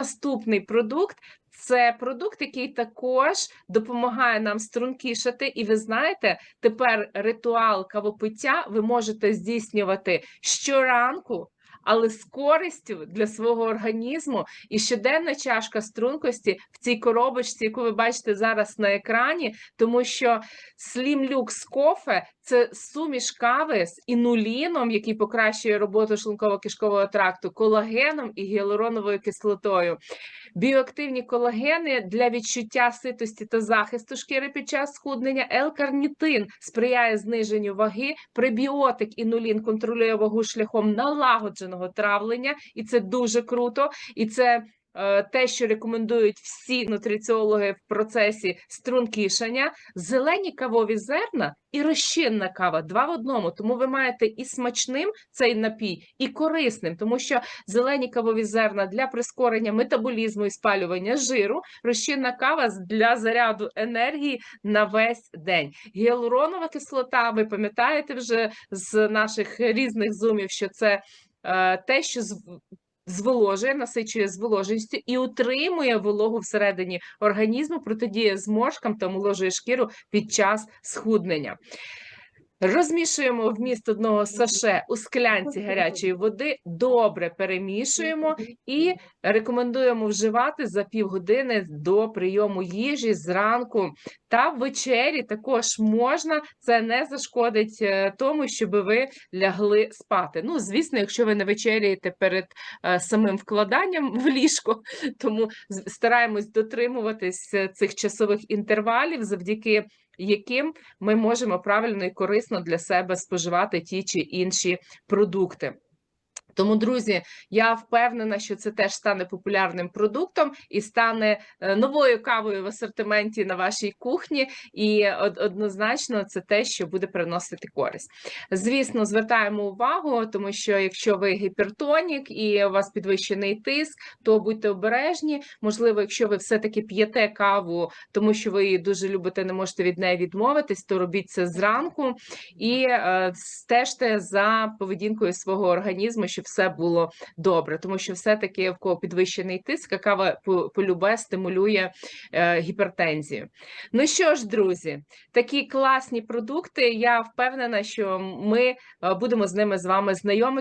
Наступний продукт це продукт, який також допомагає нам стрункішати. І ви знаєте, тепер ритуал кавопиття ви можете здійснювати щоранку. Але з користю для свого організму і щоденна чашка стрункості в цій коробочці, яку ви бачите зараз на екрані, тому що Lux Coffee – це суміш кави з інуліном, який покращує роботу шлунково-кишкового тракту, колагеном і гіалуроновою кислотою. Біоактивні колагени для відчуття ситості та захисту шкіри під час схуднення. L-карнітин сприяє зниженню ваги. Пребіотик інулін контролює вагу шляхом налагодженого травлення, і це дуже круто. І це те, що рекомендують всі нутриціологи в процесі стрункішання, зелені кавові зерна і розчинна кава два в одному. Тому ви маєте і смачним цей напій, і корисним, тому що зелені кавові зерна для прискорення метаболізму і спалювання жиру, розчинна кава для заряду енергії на весь день. Гіалуронова кислота, ви пам'ятаєте вже з наших різних зумів, що це е, те, що з зволожує, насичує зволоженістю і утримує вологу всередині організму, протидіє зморшкам та омоложує шкіру під час схуднення. Розмішуємо вміст одного саше у склянці гарячої води, добре перемішуємо і рекомендуємо вживати за півгодини до прийому їжі зранку та ввечері також можна. Це не зашкодить е, тому, щоб ви лягли спати. Ну, звісно, якщо ви не вечеряєте перед е, самим вкладанням в ліжко, тому стараємось дотримуватись е, цих часових інтервалів, завдяки яким ми можемо правильно і корисно для себе споживати ті чи інші продукти. Тому, друзі, я впевнена, що це теж стане популярним продуктом і стане е, новою кавою в асортименті на вашій кухні, і однозначно це те, що буде приносити користь. Звісно, звертаємо увагу, тому що якщо ви гіпертонік і у вас підвищений тиск, то будьте обережні. Можливо, якщо ви все-таки п'єте каву, тому що ви її дуже любите, не можете від неї відмовитись, то робіть це зранку і е, стежте за поведінкою свого організму, щоб все було добре, тому що все-таки в кого підвищений тиск, какава кава полюбе стимулює е, гіпертензію. Ну що ж, друзі, такі класні продукти. Я впевнена, що ми е, будемо з ними з вами знайомі.